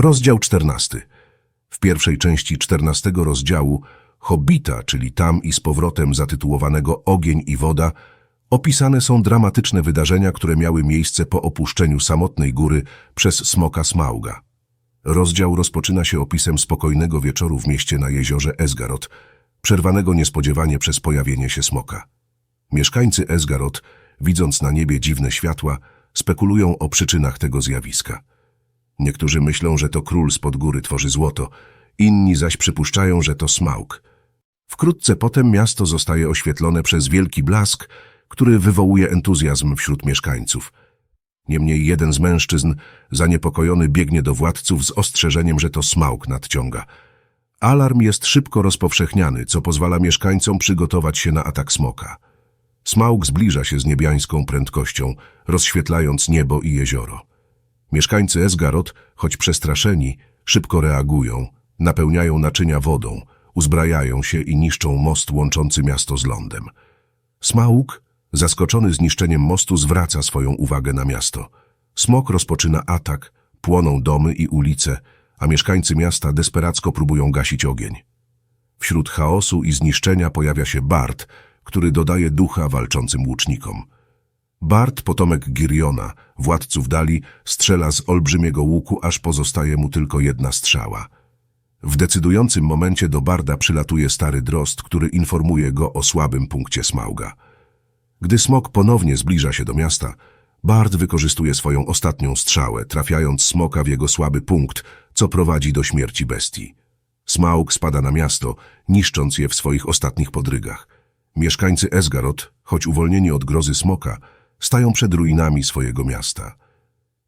Rozdział 14. W pierwszej części 14 rozdziału Hobbita, czyli tam i z powrotem zatytułowanego Ogień i Woda, opisane są dramatyczne wydarzenia, które miały miejsce po opuszczeniu samotnej góry przez smoka Smauga. Rozdział rozpoczyna się opisem spokojnego wieczoru w mieście na jeziorze Esgarot, przerwanego niespodziewanie przez pojawienie się smoka. Mieszkańcy Esgarot, widząc na niebie dziwne światła, spekulują o przyczynach tego zjawiska. Niektórzy myślą, że to król spod góry tworzy złoto, inni zaś przypuszczają, że to smaug. Wkrótce potem miasto zostaje oświetlone przez wielki blask, który wywołuje entuzjazm wśród mieszkańców. Niemniej jeden z mężczyzn, zaniepokojony, biegnie do władców z ostrzeżeniem, że to smaug nadciąga. Alarm jest szybko rozpowszechniany, co pozwala mieszkańcom przygotować się na atak smoka. Smaug zbliża się z niebiańską prędkością, rozświetlając niebo i jezioro. Mieszkańcy Esgarot, choć przestraszeni, szybko reagują, napełniają naczynia wodą, uzbrajają się i niszczą most łączący miasto z lądem. Smaug, zaskoczony zniszczeniem mostu, zwraca swoją uwagę na miasto. Smok rozpoczyna atak, płoną domy i ulice, a mieszkańcy miasta desperacko próbują gasić ogień. Wśród chaosu i zniszczenia pojawia się Bart, który dodaje ducha walczącym łucznikom. Bart, potomek Giriona, władców Dali, strzela z olbrzymiego łuku, aż pozostaje mu tylko jedna strzała. W decydującym momencie do Barda przylatuje stary drost, który informuje go o słabym punkcie Smauga. Gdy smok ponownie zbliża się do miasta, Bard wykorzystuje swoją ostatnią strzałę, trafiając smoka w jego słaby punkt, co prowadzi do śmierci bestii. Smaug spada na miasto, niszcząc je w swoich ostatnich podrygach. Mieszkańcy Esgarot, choć uwolnieni od grozy smoka, stają przed ruinami swojego miasta.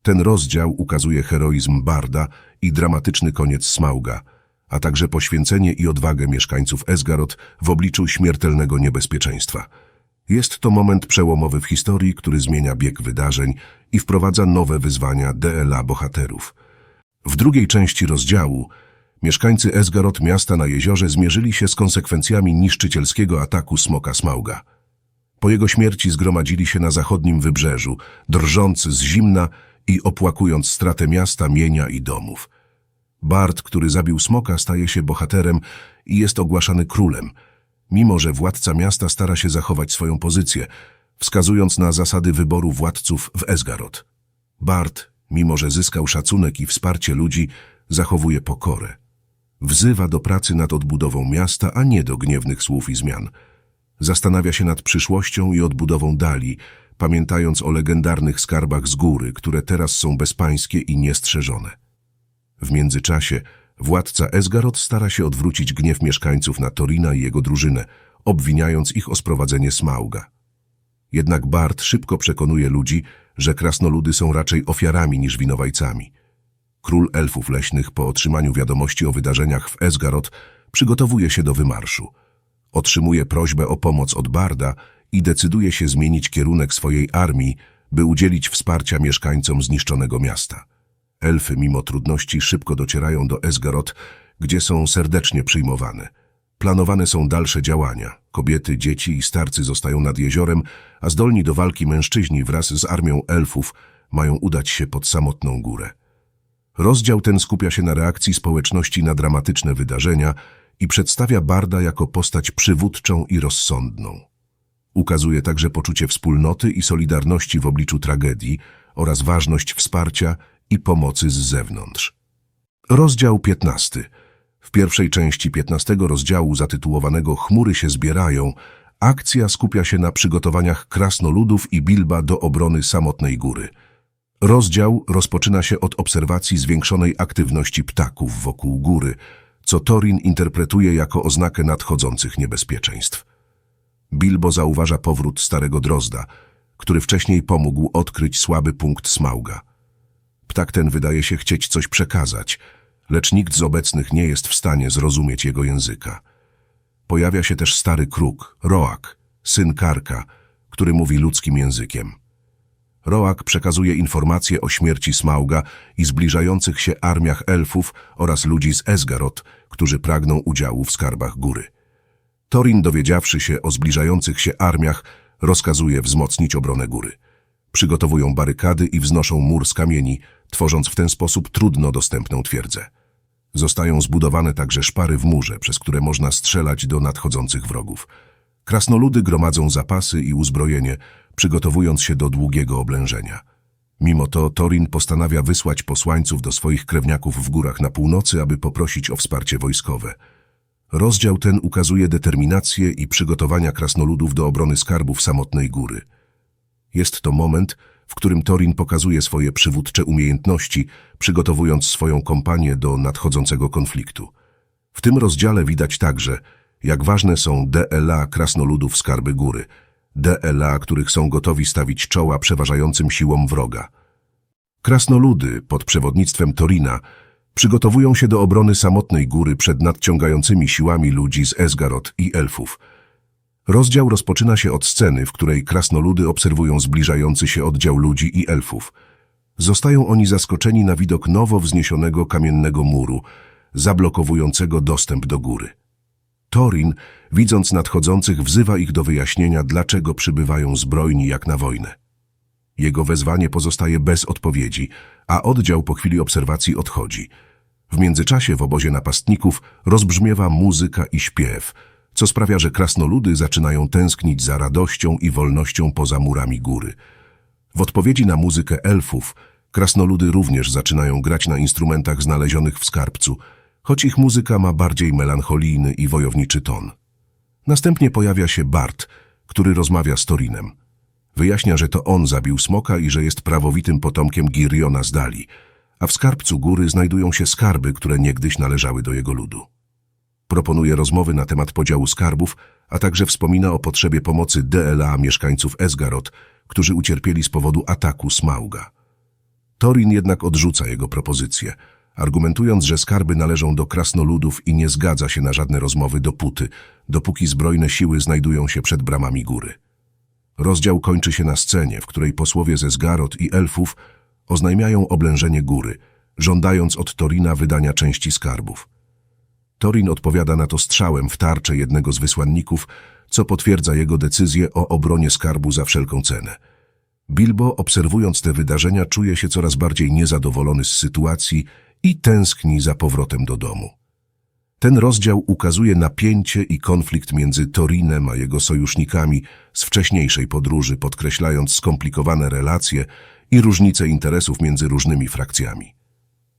Ten rozdział ukazuje heroizm Barda i dramatyczny koniec Smauga, a także poświęcenie i odwagę mieszkańców Esgarot w obliczu śmiertelnego niebezpieczeństwa. Jest to moment przełomowy w historii, który zmienia bieg wydarzeń i wprowadza nowe wyzwania DLA bohaterów. W drugiej części rozdziału mieszkańcy Esgarot miasta na jeziorze zmierzyli się z konsekwencjami niszczycielskiego ataku smoka Smauga. Po jego śmierci zgromadzili się na zachodnim wybrzeżu, drżąc z zimna i opłakując stratę miasta, mienia i domów. Bart, który zabił smoka, staje się bohaterem i jest ogłaszany królem, mimo że władca miasta stara się zachować swoją pozycję, wskazując na zasady wyboru władców w Esgarot. Bart, mimo że zyskał szacunek i wsparcie ludzi, zachowuje pokorę. Wzywa do pracy nad odbudową miasta, a nie do gniewnych słów i zmian. Zastanawia się nad przyszłością i odbudową Dali, pamiętając o legendarnych skarbach z góry, które teraz są bezpańskie i niestrzeżone. W międzyczasie władca Esgarot stara się odwrócić gniew mieszkańców na Torina i jego drużynę, obwiniając ich o sprowadzenie Smauga. Jednak Bart szybko przekonuje ludzi, że krasnoludy są raczej ofiarami niż winowajcami. Król elfów leśnych po otrzymaniu wiadomości o wydarzeniach w Esgarot przygotowuje się do wymarszu. Otrzymuje prośbę o pomoc od Barda i decyduje się zmienić kierunek swojej armii, by udzielić wsparcia mieszkańcom zniszczonego miasta. Elfy mimo trudności szybko docierają do Esgarot, gdzie są serdecznie przyjmowane. Planowane są dalsze działania. Kobiety, dzieci i starcy zostają nad jeziorem, a zdolni do walki mężczyźni wraz z armią elfów mają udać się pod samotną górę. Rozdział ten skupia się na reakcji społeczności na dramatyczne wydarzenia i przedstawia Barda jako postać przywódczą i rozsądną. Ukazuje także poczucie wspólnoty i solidarności w obliczu tragedii oraz ważność wsparcia i pomocy z zewnątrz. Rozdział 15. W pierwszej części 15 rozdziału zatytułowanego Chmury się zbierają, akcja skupia się na przygotowaniach krasnoludów i Bilba do obrony samotnej góry. Rozdział rozpoczyna się od obserwacji zwiększonej aktywności ptaków wokół góry, co Torin interpretuje jako oznakę nadchodzących niebezpieczeństw. Bilbo zauważa powrót starego drozda, który wcześniej pomógł odkryć słaby punkt Smauga. Ptak ten wydaje się chcieć coś przekazać, lecz nikt z obecnych nie jest w stanie zrozumieć jego języka. Pojawia się też stary kruk, Roak, syn Karka, który mówi ludzkim językiem. Roak przekazuje informacje o śmierci Smauga i zbliżających się armiach elfów oraz ludzi z Esgarot, którzy pragną udziału w skarbach góry. Torin, dowiedziawszy się o zbliżających się armiach, rozkazuje wzmocnić obronę góry. Przygotowują barykady i wznoszą mur z kamieni, tworząc w ten sposób trudno dostępną twierdzę. Zostają zbudowane także szpary w murze, przez które można strzelać do nadchodzących wrogów. Krasnoludy gromadzą zapasy i uzbrojenie, przygotowując się do długiego oblężenia. Mimo to Torin postanawia wysłać posłańców do swoich krewniaków w górach na północy, aby poprosić o wsparcie wojskowe. Rozdział ten ukazuje determinację i przygotowania krasnoludów do obrony skarbów samotnej góry. Jest to moment, w którym Torin pokazuje swoje przywódcze umiejętności, przygotowując swoją kompanię do nadchodzącego konfliktu. W tym rozdziale widać także, jak ważne są DLA krasnoludów Skarby Góry, DLA, których są gotowi stawić czoła przeważającym siłom wroga. Krasnoludy pod przewodnictwem Torina przygotowują się do obrony samotnej góry przed nadciągającymi siłami ludzi z Esgarot i elfów. Rozdział rozpoczyna się od sceny, w której krasnoludy obserwują zbliżający się oddział ludzi i elfów. Zostają oni zaskoczeni na widok nowo wzniesionego kamiennego muru, zablokowującego dostęp do góry. Torin, widząc nadchodzących, wzywa ich do wyjaśnienia, dlaczego przybywają zbrojni jak na wojnę. Jego wezwanie pozostaje bez odpowiedzi, a oddział po chwili obserwacji odchodzi. W międzyczasie w obozie napastników rozbrzmiewa muzyka i śpiew, co sprawia, że krasnoludy zaczynają tęsknić za radością i wolnością poza murami góry. W odpowiedzi na muzykę elfów, krasnoludy również zaczynają grać na instrumentach znalezionych w skarbcu, choć ich muzyka ma bardziej melancholijny i wojowniczy ton. Następnie pojawia się Bart, który rozmawia z Torinem. Wyjaśnia, że to on zabił smoka i że jest prawowitym potomkiem Giriona z Dali, a w skarbcu góry znajdują się skarby, które niegdyś należały do jego ludu. Proponuje rozmowy na temat podziału skarbów, a także wspomina o potrzebie pomocy DLA mieszkańców Esgarot, którzy ucierpieli z powodu ataku Smauga. Torin jednak odrzuca jego propozycję, argumentując, że skarby należą do krasnoludów i nie zgadza się na żadne rozmowy dopóty, dopóki zbrojne siły znajdują się przed bramami góry. Rozdział kończy się na scenie, w której posłowie ze Zgarot i elfów oznajmiają oblężenie góry, żądając od Torina wydania części skarbów. Torin odpowiada na to strzałem w tarczę jednego z wysłanników, co potwierdza jego decyzję o obronie skarbu za wszelką cenę. Bilbo, obserwując te wydarzenia, czuje się coraz bardziej niezadowolony z sytuacji i tęskni za powrotem do domu. Ten rozdział ukazuje napięcie i konflikt między Torinem a jego sojusznikami z wcześniejszej podróży, podkreślając skomplikowane relacje i różnice interesów między różnymi frakcjami.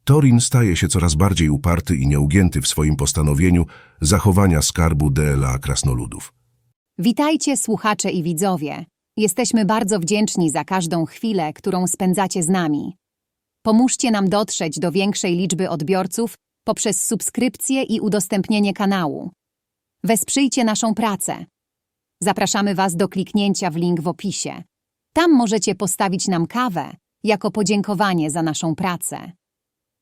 Torin staje się coraz bardziej uparty i nieugięty w swoim postanowieniu zachowania skarbu DLA krasnoludów. Witajcie słuchacze i widzowie. Jesteśmy bardzo wdzięczni za każdą chwilę, którą spędzacie z nami. Pomóżcie nam dotrzeć do większej liczby odbiorców poprzez subskrypcję i udostępnienie kanału. Wesprzyjcie naszą pracę. Zapraszamy Was do kliknięcia w link w opisie. Tam możecie postawić nam kawę jako podziękowanie za naszą pracę.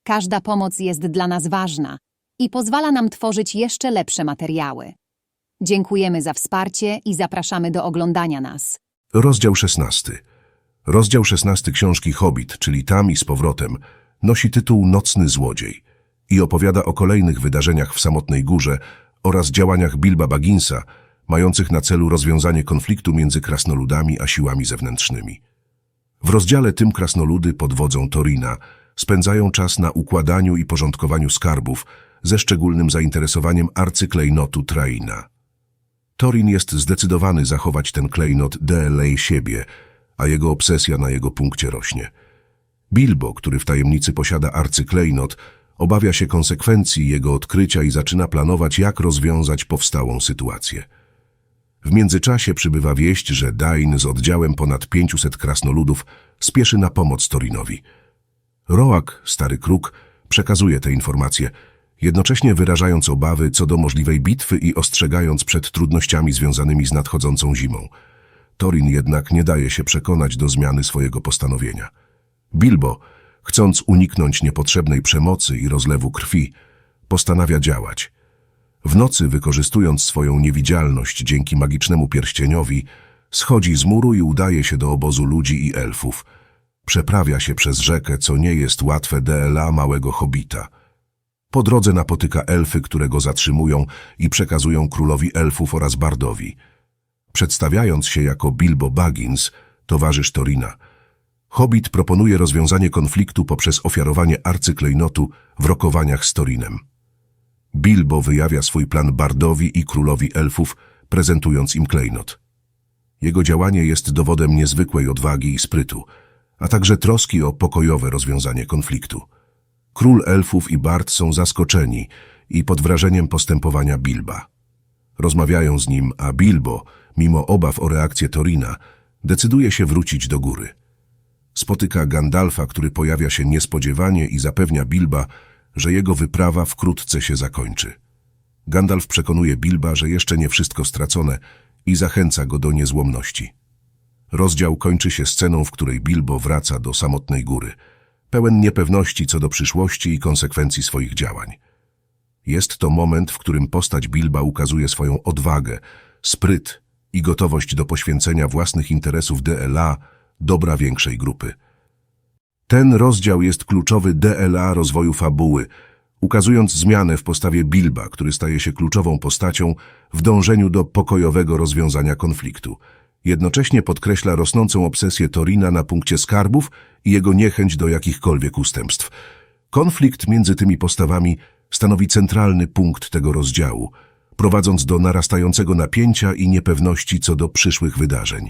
Każda pomoc jest dla nas ważna i pozwala nam tworzyć jeszcze lepsze materiały. Dziękujemy za wsparcie i zapraszamy do oglądania nas. Rozdział 16. Rozdział 16 książki Hobbit, czyli Tam i z powrotem, nosi tytuł Nocny Złodziej i opowiada o kolejnych wydarzeniach w Samotnej Górze oraz działaniach Bilba Bagginsa, mających na celu rozwiązanie konfliktu między krasnoludami a siłami zewnętrznymi. W rozdziale tym krasnoludy pod wodzą Torina spędzają czas na układaniu i porządkowaniu skarbów, ze szczególnym zainteresowaniem arcyklejnotu Traina. Torin jest zdecydowany zachować ten klejnot DLA siebie, a jego obsesja na jego punkcie rośnie. Bilbo, który w tajemnicy posiada arcyklejnot, obawia się konsekwencji jego odkrycia i zaczyna planować, jak rozwiązać powstałą sytuację. W międzyczasie przybywa wieść, że Dain z oddziałem ponad 500 krasnoludów spieszy na pomoc Torinowi. Roak, stary kruk, przekazuje te informacje, jednocześnie wyrażając obawy co do możliwej bitwy i ostrzegając przed trudnościami związanymi z nadchodzącą zimą. Torin jednak nie daje się przekonać do zmiany swojego postanowienia. Bilbo, chcąc uniknąć niepotrzebnej przemocy i rozlewu krwi, postanawia działać. W nocy, wykorzystując swoją niewidzialność dzięki magicznemu pierścieniowi, schodzi z muru i udaje się do obozu ludzi i elfów. Przeprawia się przez rzekę, co nie jest łatwe DLA małego hobita. Po drodze napotyka elfy, które go zatrzymują i przekazują królowi elfów oraz bardowi. Przedstawiając się jako Bilbo Baggins, towarzysz Torina, Hobbit proponuje rozwiązanie konfliktu poprzez ofiarowanie arcyklejnotu w rokowaniach z Torinem. Bilbo wyjawia swój plan Bardowi i królowi elfów, prezentując im klejnot. Jego działanie jest dowodem niezwykłej odwagi i sprytu, a także troski o pokojowe rozwiązanie konfliktu. Król elfów i Bard są zaskoczeni i pod wrażeniem postępowania Bilba. Rozmawiają z nim, a Bilbo, mimo obaw o reakcję Torina, decyduje się wrócić do góry. Spotyka Gandalfa, który pojawia się niespodziewanie i zapewnia Bilba, że jego wyprawa wkrótce się zakończy. Gandalf przekonuje Bilba, że jeszcze nie wszystko stracone i zachęca go do niezłomności. Rozdział kończy się sceną, w której Bilbo wraca do samotnej góry, pełen niepewności co do przyszłości i konsekwencji swoich działań. Jest to moment, w którym postać Bilba ukazuje swoją odwagę, spryt i gotowość do poświęcenia własnych interesów DLA dobra większej grupy. Ten rozdział jest kluczowy DLA rozwoju fabuły, ukazując zmianę w postawie Bilba, który staje się kluczową postacią w dążeniu do pokojowego rozwiązania konfliktu. Jednocześnie podkreśla rosnącą obsesję Torina na punkcie skarbów i jego niechęć do jakichkolwiek ustępstw. Konflikt między tymi postawami stanowi centralny punkt tego rozdziału, prowadząc do narastającego napięcia i niepewności co do przyszłych wydarzeń.